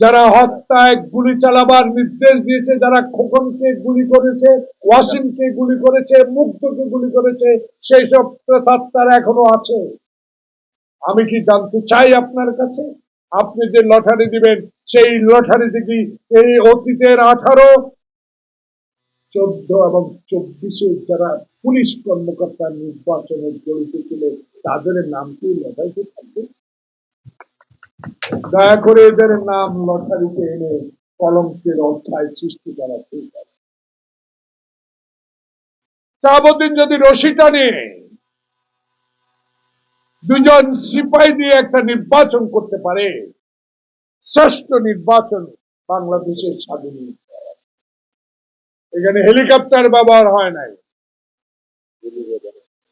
যারা হত্যায় গুলি চালাবার নির্দেশ দিয়েছে, যারা খোকনকে গুলি করেছে, ওয়াসিমকে গুলি করেছে, মুগ্ধকে গুলি করেছে সেই সব প্রেতাত্মারা এখনও আছে। আমি কি জানতে চাই আপনার কাছে? আপনি যে লটারি দিবেন, সেই লটারিতে কি এই অতীতের আঠারো, চোদ্দ এবং চব্বিশে যারা পুলিশ কর্মকর্তা নির্বাচনে জড়িত ছিল তাদের নাম কি লটারিতে থাকবে? দয়া করে এদের নাম লটারিতে এনে কলঙ্কের অধ্যায় সৃষ্টি করা ঠিক আছে শাহাবুদ্দিন যদি রশি টানে, দুজন সিপাহী দিয়ে একটা নির্বাচন করতে পারে। শ্রেষ্ঠ নির্বাচন বাংলাদেশের স্বাধীন এখানে হেলিকপ্টার ব্যবহার হয় নাই।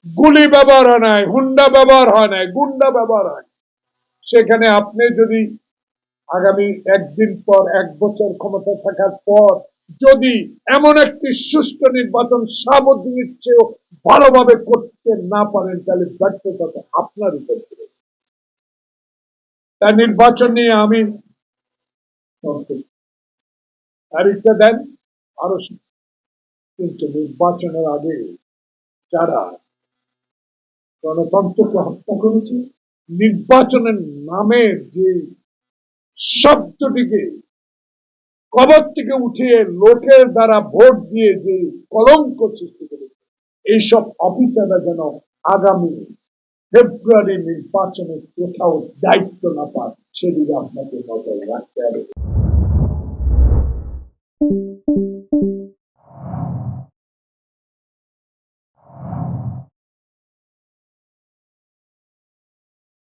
গুলি ব্যবহার হয় নাই। হুন্ডা ব্যবহার হয় নাই। গুন্ডা ব্যবহার হয়। সেখানে আপনি যদি আগামী একদিন পর এক বছর ক্ষমতা থাকার পর যদি এমন একটি সুষ্ঠু নির্বাচন সাবধানের চেয়েও ভালোভাবে করতে না পারেন, তাহলে ব্যর্থতা আপনার উপর। তাই নির্বাচন নিয়ে আমি তারিখটা দেন আরও কিন্তু নির্বাচনের আগে যারা গণতন্ত্রকে হত্যা করেছে নির্বাচনের নামের যে শব্দটিকে কবর থেকে উঠিয়ে লোকের দ্বারা ভোট দিয়ে যে কলঙ্ক সৃষ্টি করেছে, এইসব অফিসাররা যেন আগামী ফেব্রুয়ারি নির্বাচনে কোথাও দায়িত্ব না পান সেদিকে আপনাকে নজর রাখতে হবে।